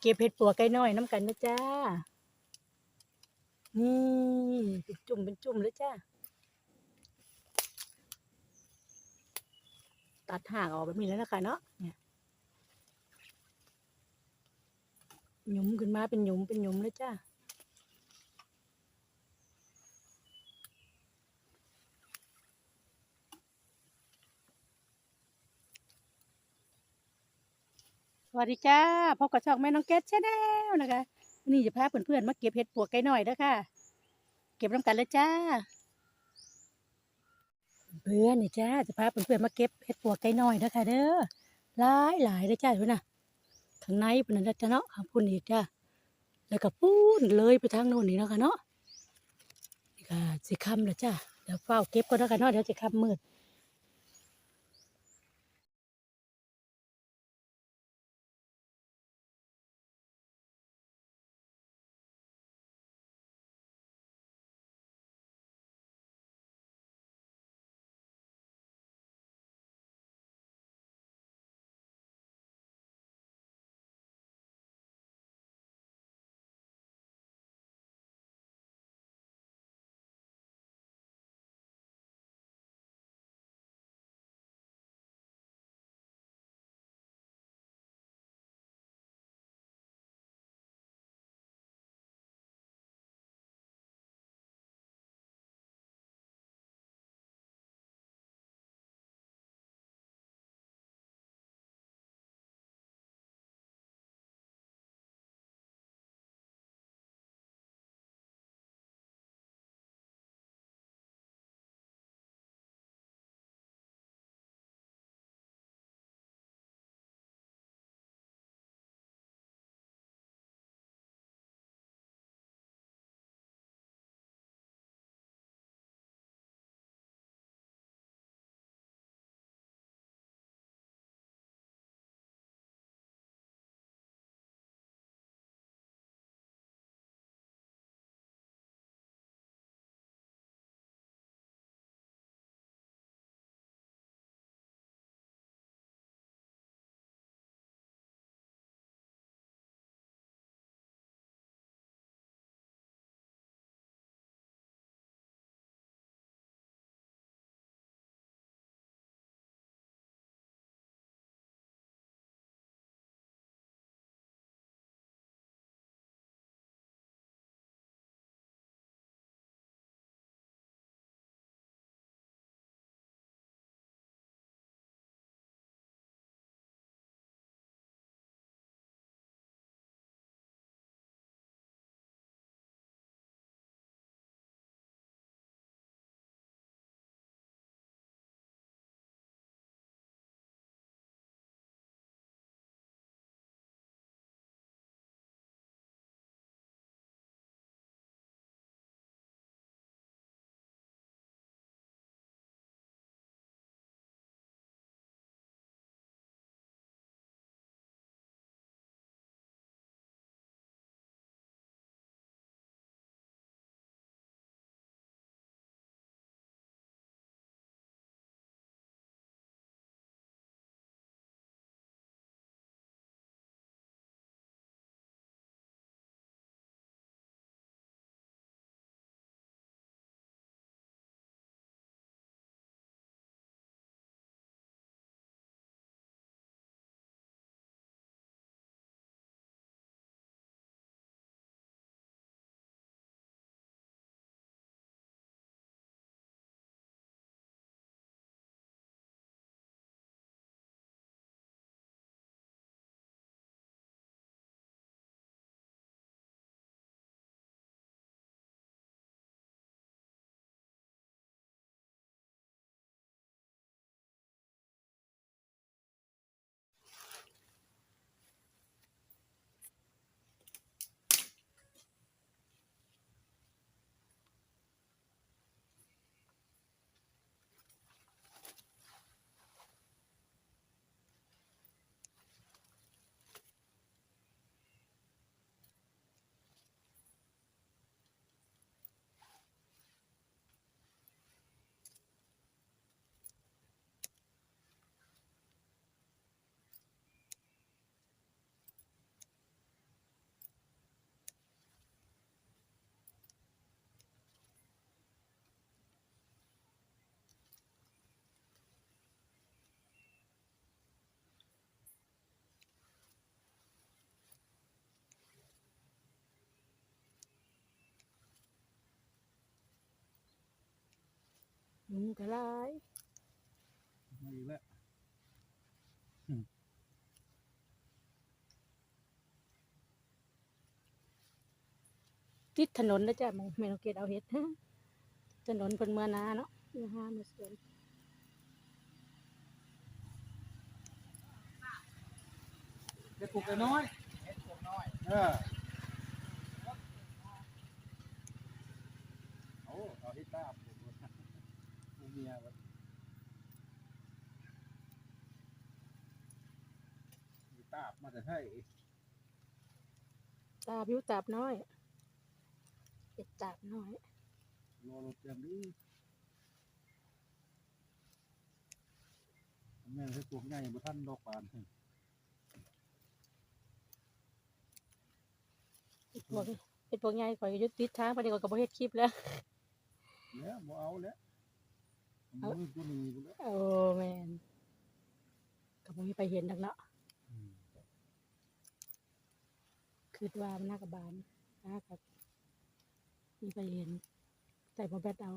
เก็บเห็ดปัวไก่น้อยน้ำกันนะจ้า นี่เป็นจุ่มเป็นจุ่มเลยจ้า ตัดห่างออกแบบนี้แล้วนะคะเนาะเนี่ยหยุมขึ้นมาเป็นหยุมเป็นหยุมเลยจ้า วัสดีจ้าพบกับช่องแม่น้องเกดชาแนลนะคะวันนี่จะพาเพื่อนๆมาเก็บเห็ดปวกไก่หน่อยเด้อค่ะ เก็บน้ำกันเลยจ้า เพื่อนนี่จ้าจะพาเพื่อนๆมาเก็บเห็ดปวกไก่หน่อยเด้อค่ะเด้อหลายหลายเลยจ้าดูนะข้างในเป็นนั่นจ้าเนาะข้างพุ่นอีกจ้าแล้วก็ปูนเลยไปทางโน้นนี่นะค่ะเนาะนี่ก็สิคำแล้วจ้าเดี๋ยวเฝ้าเก็บก่อนเด้อค่ะเนาะเดี๋ยวจะคำมืด ยุงก็หลายมาอีกแล้วติดถนนนะจ้ะหมองแม่นกเกดเอาเฮ็ดถนนเพิ่นเมื่อนาเนาะเมื่อหาเมื่อสวนเด็กปลูกไปน้อยเฮ็ดพวกน้อย เออเอาเอาที่ตาปลูกปลูก เมียวัดมีตาบมาแต่ให้ตาบิวตาบน้อยเอ็ดตาบน้อยรอรถเตรียมดิแม่ให้ปลูกใหญ่บ่ทันดอกบานเฮ็ดพวกเฮ็ดพวกใหญ่ข่อยก็อยุดติดทางไปนี่ข่อยก็บ่เฮ็ดคลิปแล้วเนี่ยบ่เอาแล้ว เอามือกูหนีกูแล้วโอ้แม่นก็บ่มีไปเห็นดอกเนาะคิดว่ามันน่ากระบาลน่ากับมีไปเห็นใส่บ่แบตเอา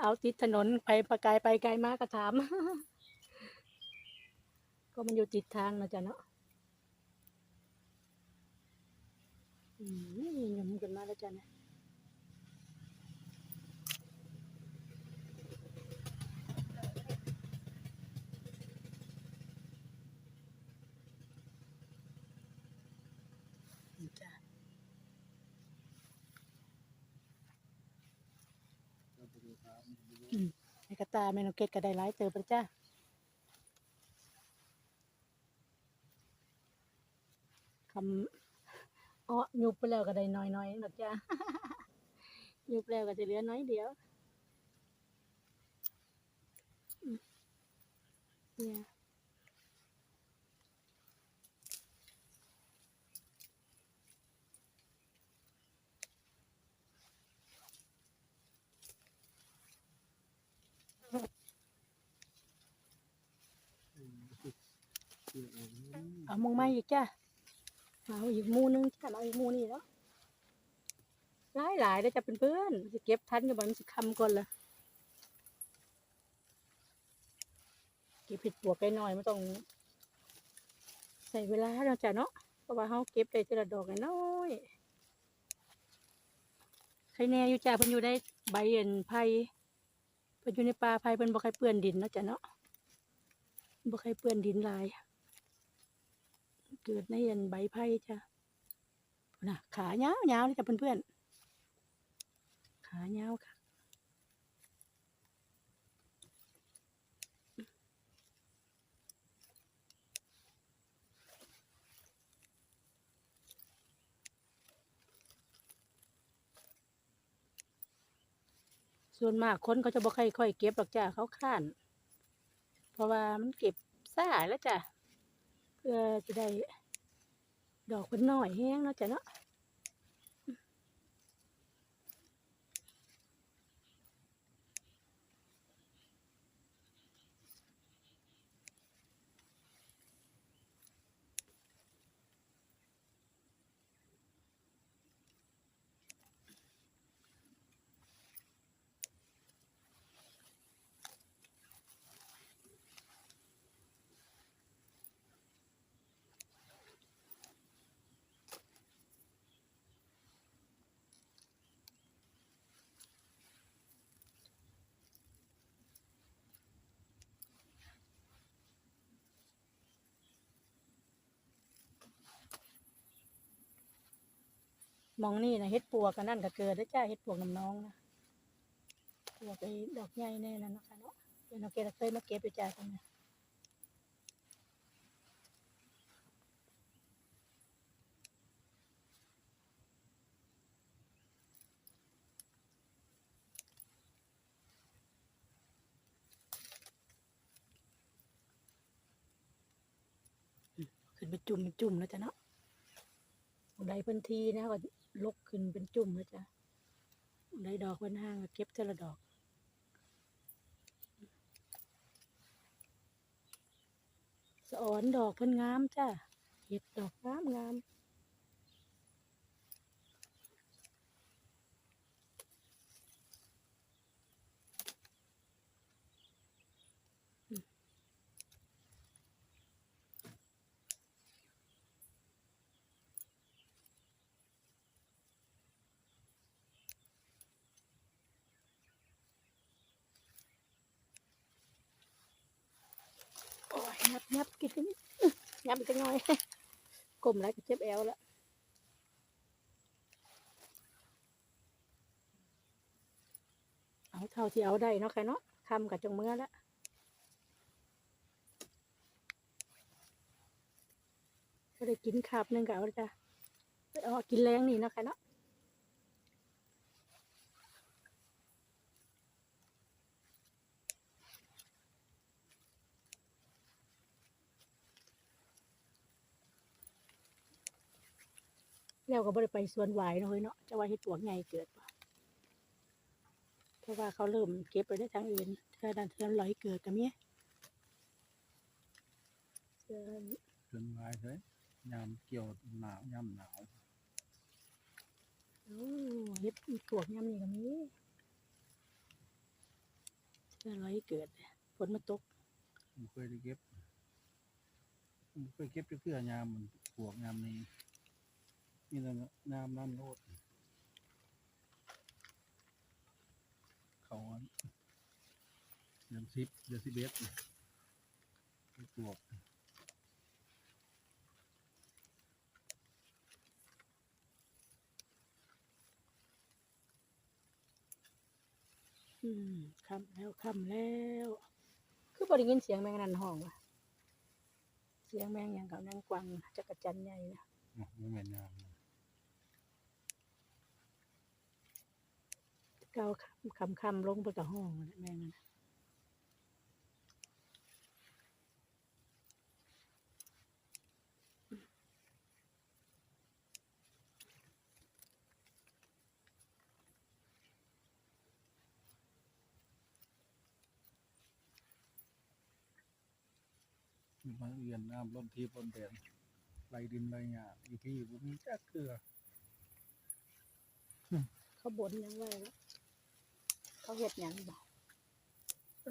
เอาติดถนนไปประกายไปไกลมากก็ถาม ก็มันอยู่ติดทางนะจ๊ะเนาะอืมยมกันมาแล้วจ้ะเนี่ยนี่จ้ะ แล้วไปดูตามดู ในกระตาแมนเกตก็ได้หลายเติบแล้วจ้าคำอ้อยุบไปแล้วก็ได้น้อยๆหรอกจ้ายุบแล้วก็จะเหลือน้อยเดียว เนี่ย เอามองมาอีกจ้ะเอาอีกมูนึงจ้ะเอาอีกมูนี่แล้วหลายหลายได้จ้ะเพื่อนๆจะเก็บทันอยู่บ่มันสิคำก่อนละเก็บผิดปวกไก่น้อยไม่ต้อง ใส่เวลาเนาจ้ะเนาะเพราะว่าเขาเก็บได้ทีละดอกน้อยใครแน่อยู่จ้ะเพิ่นอยู่ได้ใบเอ็นไผ่เพิ่นอยู่ในป่าไผ่เพิ่นบ่ใครเปื้อนดินเนาะจ้ะเนาะบ่ใครเปื้อนดินลาย เกิดในอันใบไผ่จ้ะน่ะขายาวยาวๆเลยจ้ะเพื่อนๆขายาวค่ะส่วนมากคนเขาจะบ่ค่อยค่อยเก็บหรอกจ้ะเขาข้าน เพราะว่ามันเก็บซ่าแล้วจ้ะ เพื่อจะได้ดอกเป็นหน่อยแห้งเนาะจ้ะเนาะ มองนี่นะเฮ็ดปัวกันนั่นก็เกิดได้อจ้าเฮ็ดปวกน้ำน้องนะปวกไอ้ดอกใหญ่แน่นั่นนะคะเนาะเดี๋ยวน้องเกดเคยมาเก็บไปจ้าตรงนี้ขึ้นไปจุ่มเป็นจุ่มแล้วจ้ะเนาะใดพิ่นที่นะก็ ลกขึ้นเป็นจุ่มนะจ้ะใดดอกเพิ่นห้างเก็บทีละดอกสออนดอกเพิ่นงามจ้ะเห็ดดอกงามงาม โอ้ ยับยับกินยับไปจังหน่อยกลมแล้วก็เจ็บแอวแล้วเอาเท่าที่เอาได้เนาะใค่ะเนาะคำกับจงเมื่อแล้วก็ได้กินคาบหนึ่งก็เอาจ้ะไปเอากินแรงนี่เนาะค่ะเนาะ วก็บ่ได้ไปสวนหวายเนาะเฮ้ยเนาะจะว่าเฮ็ดปวกใหญ่เกิดบ่เพราะว่าเขาเริ่มเก็บไปได้ทางอื่นเธอดันเธอลอยเกิดกับเมียเชิญจนลายเลยยามเกี่ยวหนาวยามหนาวโอ้เฮ็ดปวกยามนี้ก็มีเธอลอยเกิดฝนมาตกผมเคยได้เก็บผมเคยเก็บเพื่อยามมันปวกยามนี้ นี่แหละยามนั่นโลดเขาอันเดือนสิบเดือนสิบเอ็ดนี่ปวกอืมค่ำแล้วค่ำแล้ว คือบ่ได้ยินเสียงแมงนันห้องว่ะ เสียงแมงหยังกับนางกวางจักรจันทร์ใหญ่นะเนาะมันแม่นยามนะ เก้าคำคำๆลงไปกับห้องนั่นแหละแมงนั่นน่ะมันเรียนน้ำล้นทีล้นแดนไรดินไรหยาอยู่พี่ผมมีจักเกลือเขาบนยังไงแล้ว เขาเห็ดหยังบ่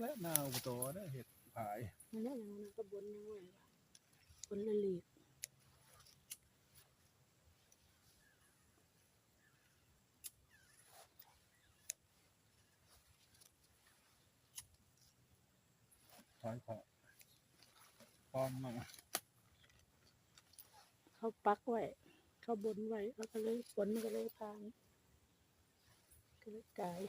และหนาอุปโตนะเห็ดผายนั่นแหละอย่างนั้นก็บนยังไงล่ะบนละเลียดถอยขอพร้อมมาเขาปักไว้เขาบนไว้แล้วก็เลยฝนมันก็เลยพานก็เลยกลาย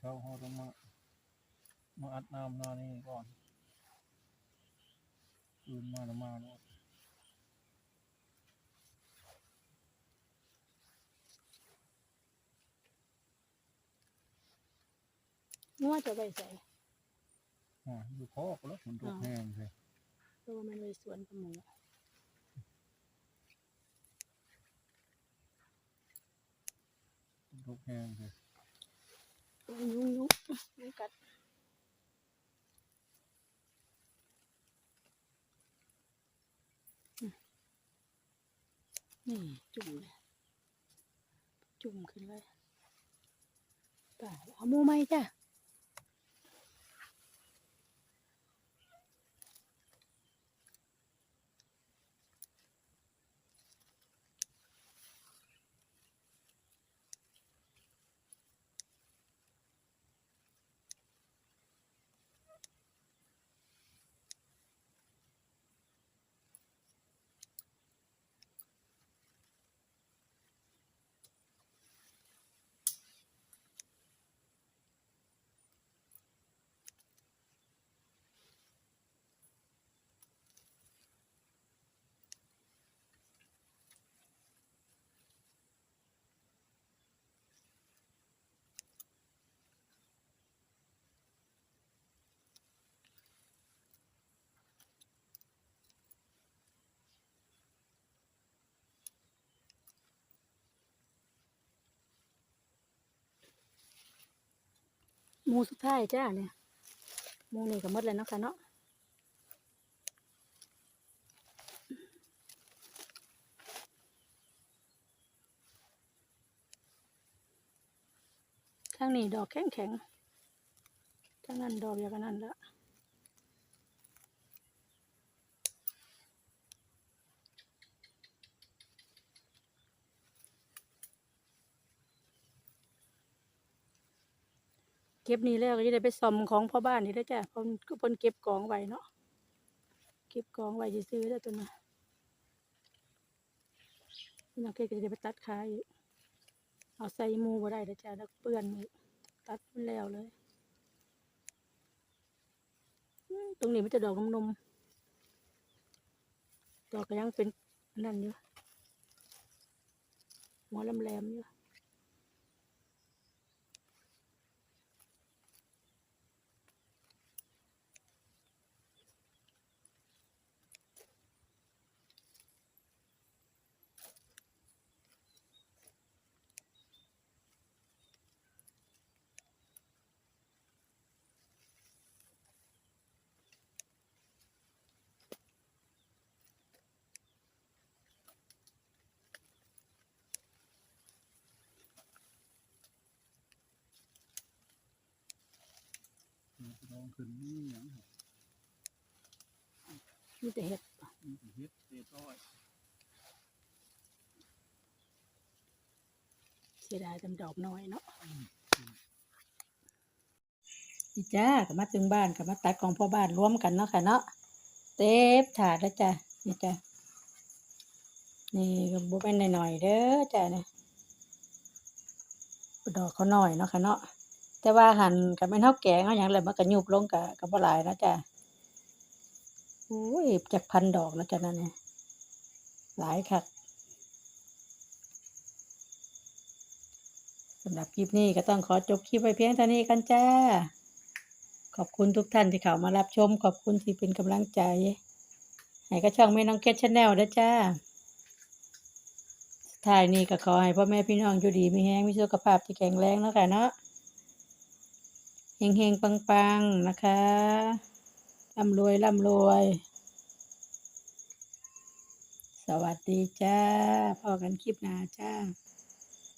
เขาเขาต้องมา มาอัดน้ำหน้านี่ก่อนอื่นมาแล้วมาแล้วงัวจะไปใส่อ่าอยู่คอกแล้วฝนตกแห้งเลยเพราะว่ามันเลยสวนกับหมูฝนตกแห้งเลย ยุ่งยุ่งไม่กัดนี่จุ่มเลยจุ่มขึ้นเลยตาเอาหมูไหมจ้ะ มูสุดท้ายจ้าเนี่ยมูนี่ก็หมดแล้วเนาะค่ะเนาะข้างนี้ดอกแข็งแข็งก้างนั้นดอกอย่างนั้นละ เก็บนี่แล้วก็จะได้ไปซ่อมของพ่อบ้านนี่แล้วจ้ะเพราะก็เพิ่นเก็บกองไว้เนาะเก็บกองไว้ซื้อแล้วตัวน่ะพี่น้องเกดก็จะได้ไปตัดขายอีกเอาใส่มูบ่ได้แล้วจ้ะแล้วเปื้อนตัดมันแล้วเลย ตรงนี้มันจะดอกนมๆดอกก็ยังเป็นอันนั่นอยู่หัวแหลมๆอยู่ ขึ้นนี่หยังมีแต่เห็ดมีแต่เฮ็ดเรียบร้อยเสียดายจำดอกน้อยเนาะนี่จ้าก็มาถึงบ้านก็มาตัดของพ่อบ้านรวมกันเนาะค่ะเนาะเต็บถาดแล้วจ้ะนี่จ้ะนี่ก็บ่เป็นหน่อยๆเด้อจ้ะเนี่ยดอกเขาน้อยเนาะค่ะเนาะ แต่ว่าหั่นก็แม่นเฮาแกงเอาหยังแล้วมันก็ยุบลงก็ก็บ่หลายนะจ้ะโอ้ยจักพันดอกนะจ้ะนั่นเนี่ยหลายคักสำหรับคลิปนี้ก็ต้องขอจบคลิปไว้เพียงเท่านี้กันจ้า ขอบคุณทุกท่านที่เข้ามารับชม ขอบคุณที่เป็นกำลังใจ ให้ก็ช่องแม่น้องเกดชาแนลนะจ้าท้ายนี้ก็ขอให้พ่อแม่พี่น้องอยู่ดีมีแรงมีสุขภาพที่แข็งแรงแล้วค่ะเนาะ เฮงเฮงปังปังนะคะร่ำรวยร่ำรวย สวัสดีจ้าพอกันคลิปหน้าจ้า